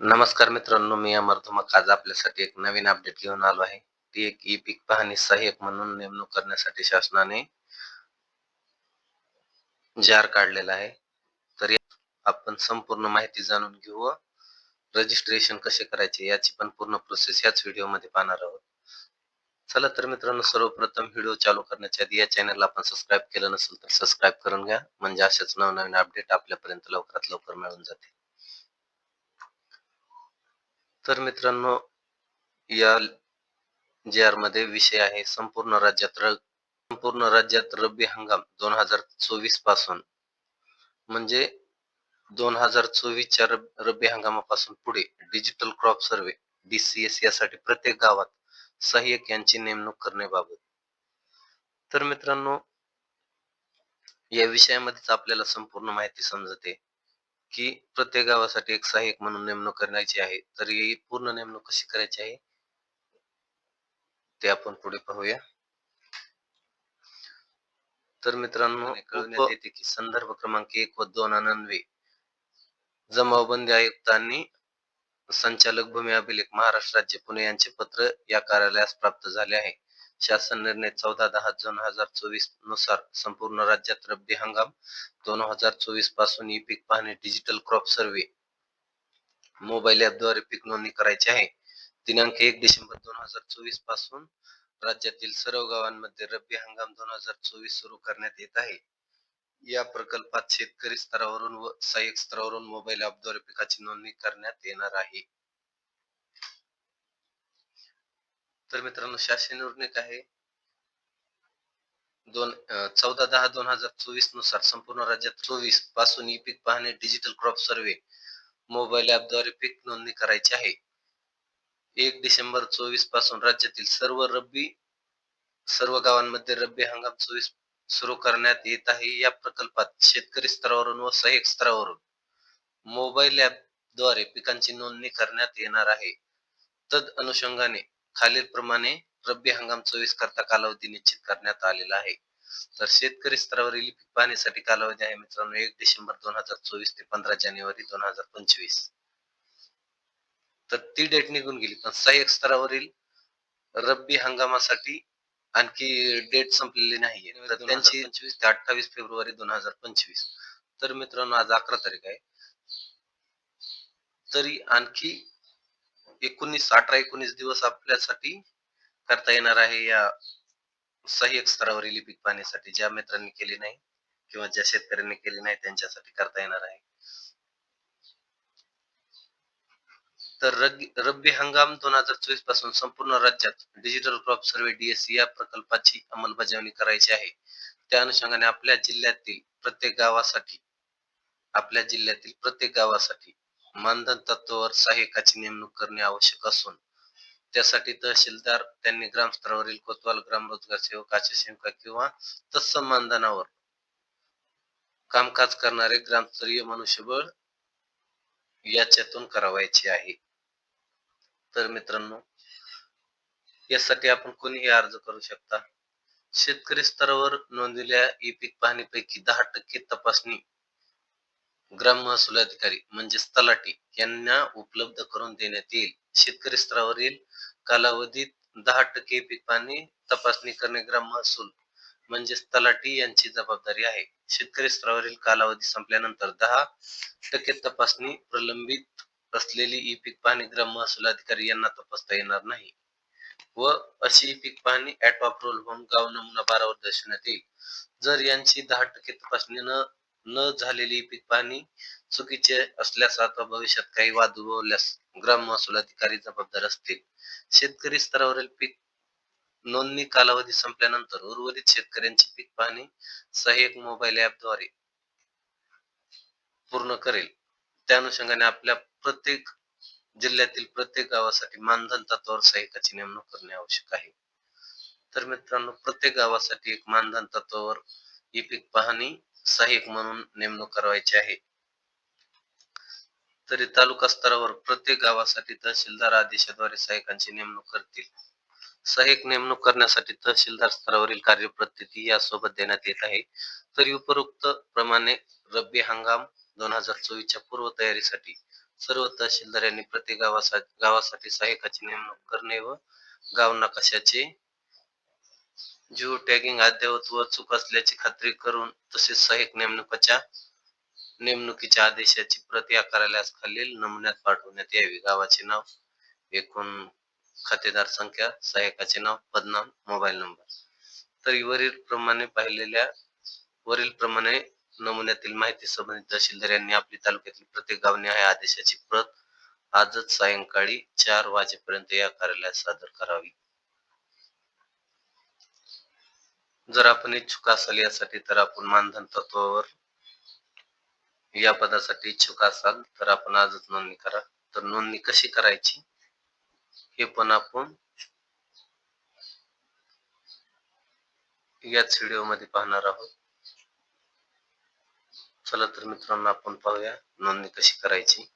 नमस्कार मित्रांनो मी अमर धुमक आज आपल्यासाठी एक नवीन अपडेट घेऊन आलो आहे. ती एक ई पीक पाहणी सहाय्यक म्हणून नेमणूक करण्यासाठी शासनाने जार काढलेला आहे. तर आपण संपूर्ण माहिती जाणून घेऊ. व रजिस्ट्रेशन कसे करायचे याची पण पूर्ण प्रोसेस याच व्हिडिओमध्ये पाहणार आहोत. चला तर मित्रांनो सर्वप्रथम व्हिडिओ चालू करण्याच्या आधी या चॅनलला आपण सबस्क्राईब केलं नसेल तर सबस्क्राईब करून घ्या. म्हणजे असेच नवनवीन अपडेट आपल्यापर्यंत लवकरात लवकर मिळून जाते तर मित्रांनो या जे आरमध्ये विषय आहे संपूर्ण राज्यात संपूर्ण राज्यात रब्बी हंगाम दोन हजार चोवीसपासून. म्हणजे दोन हजार चोवीसच्या रब- रब्बी हंगामापासून पुढे डिजिटल क्रॉप सर्वे डीसीएस यासाठी प्रत्येक गावात सहाय्यक यांची नेमणूक करण्याबाबत. तर मित्रांनो या विषयामध्येच आपल्याला संपूर्ण माहिती समजते. की प्रत्येक गावासाठी एक सहाय्यक म्हणून नेमणूक करायची आहे. तर ही पूर्ण नेमणूक कशी करायची आहे? ते आपण पुढे पाहूया. तर मित्रांनो कळवण्यात येते की संदर्भ क्रमांक एक व दोन अन्वये जमावबंदी आयुक्तांनी संचालक भूमी अभिलेख महाराष्ट्र राज्य पुणे यांचे पत्र या कार्यालयास प्राप्त झाले आहे. शासन निर्णय चौदा दहा दोन हजार चोवीसनुसार संपूर्ण राज्यात रब्बी हंगाम दोन हजार चोवीसपासून ई पीक पाहणी डिजिटल क्रॉप सर्वे मोबाईल ऍपद्वारे पीक नोंदणी करायची आहे. दिनांक एक डिसेंबर दोन हजार चोवीसपासून राज्यातील सर्व गावांमध्ये रब्बी हंगाम दोन हजार चोवीस सुरू करण्यात येत आहे. या प्रकल्पात शेतकरी स्तरावरून व सहाय्यक स्तरावरून मोबाईल ऍपद्वारे पिकाची नोंदणी करण्यात येणार आहे. तर मित्रांनो शासन निर्णय आहे. दोन चौदा दहा दोन हजार चोवीसनुसार संपूर्ण राज्यात चोवीसपासून ई पीक पाहणे डिजिटल क्रॉप सर्वे मोबाईल ऍपद्वारे पीक नोंदणी करायची आहे. एक डिसेंबर चोवीसपासून राज्यातील सर्व रब्बी सर्व गावांमध्ये रब्बी हंगाम चोवीस सुरू करण्यात येत आहे. या प्रकल्पात शेतकरी स्तरावरून व सहाय्यक स्तरावरून मोबाईल ऍपद्वारे पिकांची नोंदणी करण्यात येणार आहे. तद अनुषंगाने खालील प्रमाणे रब्बी हंगाम चोवीस करता कालावधी निश्चित करण्यात आलेला आहे. तर शेतकरी स्तरावरील पीक पाहणीसाठी कालावधी आहे मित्रांनो एक डिसेंबर दोन हजार चोवीस ते पंधरा जानेवारी दोन हजार पंचवीस. तर ती डेट निघून गेली. पण सहाय्यक स्तरावरील रब्बी हंगामासाठी आणखी डेट संपलेली नाहीये. तर त्यांची पंचवीस. ते अठ्ठावीस फेब्रुवारी दोन हजार पंचवीस. तर मित्रांनो आज अकरा तारीख आहे. तरी आणखी एकोणीस अठरा एकोणीस दिवस आपल्यासाठी करता येणार आहे या सहाय्यक स्तरावरील पीक पाहणीसाठी. ज्या मित्रांनी केली नाही किंवा ज्या शेतकऱ्यांनी केली नाही त्यांच्यासाठी करता येणार आहे. तर रब्बी हंगाम दोन हजार चोवीसपासून संपूर्ण राज्यात डिजिटल क्रॉप सर्वे डीएससी या प्रकल्पाची अंमलबजावणी करायची आहे. त्या अनुषंगाने आपल्या जिल्ह्यातील प्रत्येक गावासाठी आपल्या जिल्ह्यातील प्रत्येक गावासाठी मानधन तत्वावर सहाय्यकाची नेमणूक करणे आवश्यक असून त्यासाठी तहसीलदार त्यांनी ग्रामस्तरावरील कोतवाल ग्रामरोजगार सेवक सेविका किंवा तत्सम मानधनावर कामकाज करणारे ग्रामस्तरीय मनुष्यबळ याच्यातून करावायचे आहे. तर मित्रांनो यासाठी आपण कोणीही अर्ज करू शकता? शेतकरी स्तरावर नोंदलेल्या ई पीक पाहणीपैकी दहा टक्के तपासणी ग्राम महसूल अधिकारी म्हणजेच तलाठी यांना उपलब्ध करून देण्यात येईल. शेतकरी स्तरावरील कालावधीत दहा टक्के पीक पाहणी तपासणी करणे ग्राम महसूल म्हणजेच तलाठी यांची जबाबदारी आहे. शेतकरी स्तरावरील कालावधी संपल्यानंतर दहा टक्के तपासणी प्रलंबित असलेली ई पीक पाहणी ग्राम महसूल अधिकारी यांना तपासता येणार नाही व अशी पीक पाहणी ऍट अप्रुव्हल होऊन गाव नमुना बारावर दर्शवण्यात येईल. जर यांची दहा टक्के तपासणी न न झालेली पीक पाहणी चुकीचे असल्यास अथवा भविष्यात काही वाद उद्भवल्यास ग्राम महसूल अधिकारी जबाबदार असतील. शेतकरी स्तरावरील पीक नोंदणी कालावधी संपल्यानंतर उर्वरित शेतकऱ्यांची पीक पाहणी सहाय्यक मोबाईल ऍपद्वारे पूर्ण करेल. त्या अनुषंगाने आपल्या प्रत्येक जिल्ह्यातील प्रत्येक गावासाठी मानधन तत्वावर सहाय्यकाची नेमणूक करणे आवश्यक आहे. तर मित्रांनो प्रत्येक गावासाठी एक मानधन तत्वावर ही पीक पाहणी सहाय्यक म्हणून नेमणूक करायची आहे. तरी तालुका स्तरावर प्रत्येक गावासाठी तहसीलदार आदेशाद्वारे सहाय्यकांची नेमणूक करतील. सहाय्यक नेमणूक करण्यासाठी तहसीलदार स्तरावरील कार्यपद्धती यासोबत देण्यात येत आहे. तरी उपरोक्त प्रमाणे रब्बी हंगाम दोन हजार चोवीसच्या पूर्व तयारीसाठी सर्व तहसीलदार यांनी प्रत्येक गावासाठी गावासाठी सहाय्यकाची नेमणूक करणे व गाव नकाशाचे जिओ टॅगिंग अद्ययावत व चूक असल्याची खात्री करून तसेच सहाय्यक नेमणुकाच्या नेमणुकीच्या आदेशाची प्रत या कार्यालयास खालील नमुन्यात पाठवण्यात यावी. गावाचे नाव एकूण खातेदार संख्या सहाय्यकाचे नाव पदनाम मोबाईल नंबर. तर वरील प्रमाणे पाहिलेल्या वरील प्रमाणे नमुन्यातील माहिती संबंधित तहसीलदार यांनी आपली तालुक्यातील प्रत्येक गावनिहाय आदेशाची प्रत आजच सायंकाळी चार वाजेपर्यंत या कार्यालयात सादर करावी. जर आपण इच्छुक असाल यासाठी तर आपण मानधन तत्वावर या पदासाठी इच्छुक असाल तर आपण आजच नोंदणी करा. तर नोंदणी कशी करायची? हे पण आपण याच व्हिडिओमध्ये पाहणार आहोत. चला तर मित्रांनो आपण पाहूया नोंदणी कशी करायची.